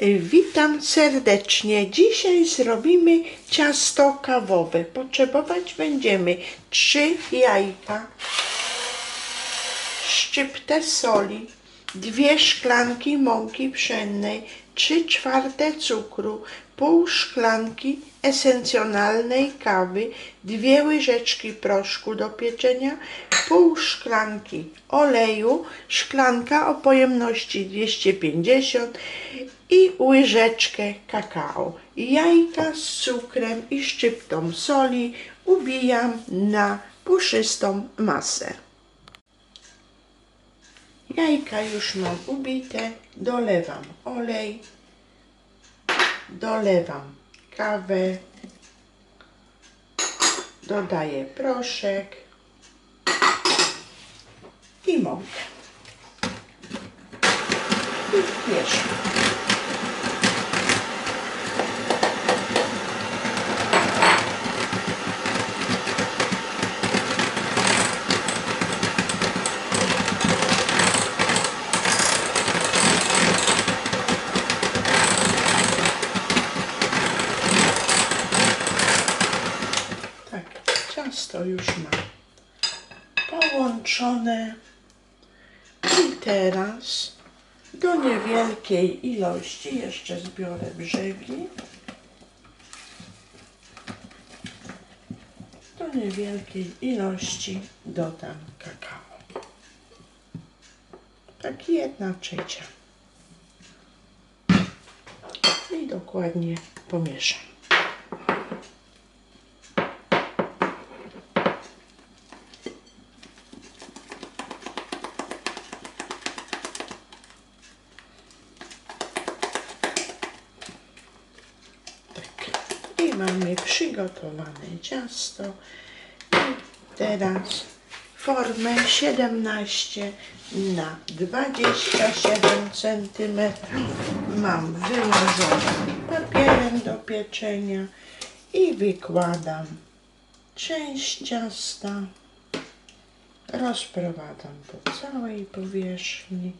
Y, Witam serdecznie. Dzisiaj zrobimy ciasto kawowe. Potrzebować będziemy trzy jajka, szczyptę soli, dwie szklanki mąki pszennej, trzy czwarte cukru, pół szklanki esencjonalnej kawy, dwie łyżeczki proszku do pieczenia, pół szklanki oleju, szklanka o pojemności 250 i łyżeczkę kakao. Jajka z cukrem i szczyptą soli ubijam na puszystą masę. Jajka już mam ubite, dolewam olej, dolewam kawę, dodaję proszek i mąkę. I mieszam. Tak, ciasto już mam połączone. I teraz do niewielkiej ilości jeszcze zbiorę brzegi. Do niewielkiej ilości dodam kakao. Tak jedna trzecia. I dokładnie pomieszam. Mamy przygotowane ciasto. I teraz formę 17 na 27 cm mam wyłożoną papierem do pieczenia i wykładam część ciasta. Rozprowadzam po całej powierzchni.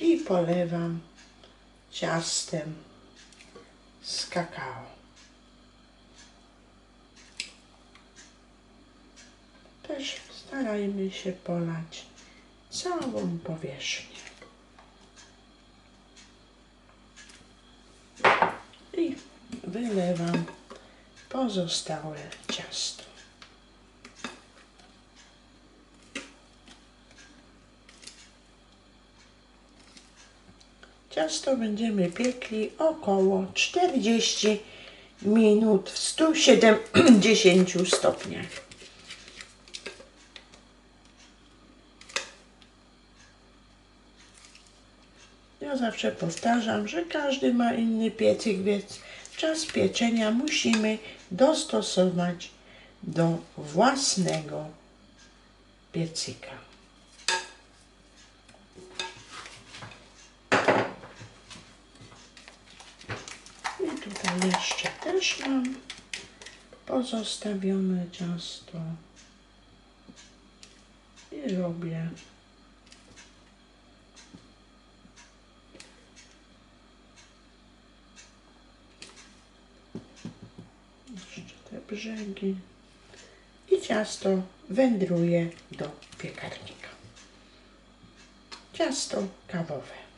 i polewam ciastem z kakao. Też starajmy się polać całą powierzchnię. I wylewam pozostałe ciasto. Ciasto będziemy piekli około 40 minut w 170 stopniach. Ja zawsze powtarzam, że każdy ma inny piecyk, więc czas pieczenia musimy dostosować do własnego piecyka. Jeszcze też mam pozostawione ciasto. I robię jeszcze te brzegi. I ciasto wędruje do piekarnika. Ciasto kawowe.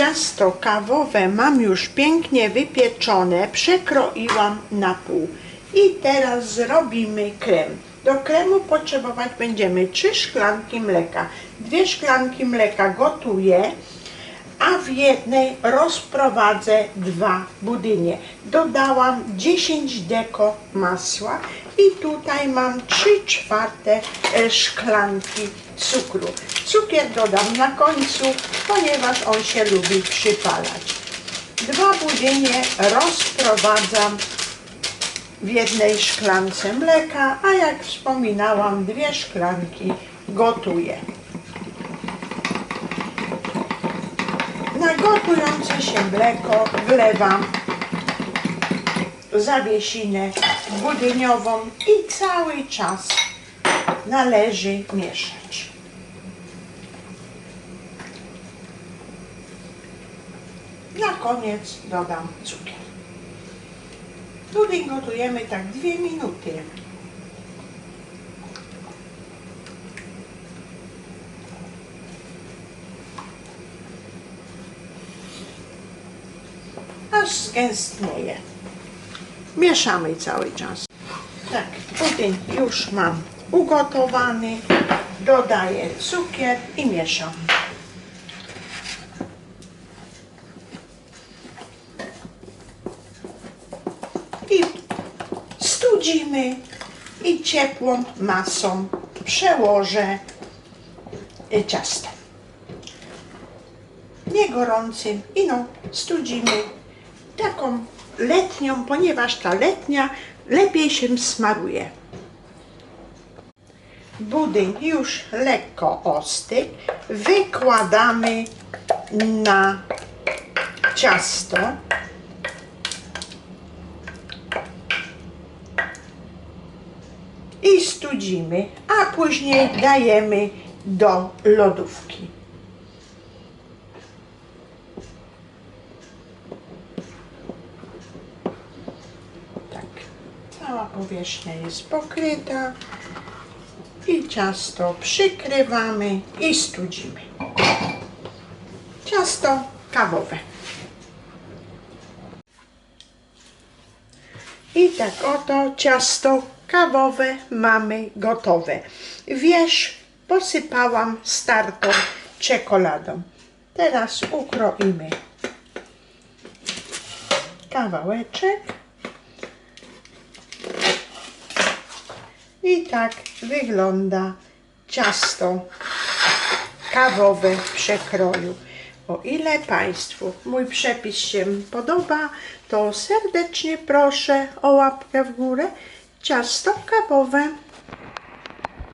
Ciasto kawowe mam już pięknie wypieczone, przekroiłam na pół. I teraz zrobimy krem. Do kremu potrzebować będziemy 3 szklanki mleka. Dwie szklanki mleka gotuję, a w jednej rozprowadzę dwa budynie. Dodałam 10 deko masła i tutaj mam 3 czwarte e, szklanki cukru. Cukier dodam na końcu, ponieważ on się lubi przypalać. Dwa budynie rozprowadzam w jednej szklance mleka, a jak wspominałam, dwie szklanki gotuję. Na Gotujące się mleko wlewam zawiesinę budyniową i cały czas należy mieszać. Na koniec dodam cukier. Budyń gotujemy tak dwie minuty. Aż zgęstnieje. Mieszamy cały czas. Tak, budyń już mam ugotowany. Dodaję cukier i mieszam. I studzimy i ciepłą masą przełożę y, ciasto. Nie gorącym i no studzimy taką letnią, ponieważ ta letnia lepiej się smaruje. Budyń już lekko ostygł. Wykładamy na ciasto. I studzimy, a później dajemy do lodówki. Tak. Cała powierzchnia jest pokryta i ciasto przykrywamy i studzimy. Ciasto kawowe. I tak oto ciasto kawowe mamy gotowe. Wierzch posypałam startą czekoladą. Teraz ukroimy kawałeczek. I tak wygląda ciasto kawowe w przekroju. O ile Państwu mój przepis się podoba, to serdecznie proszę o łapkę w górę. Ciasto kawowe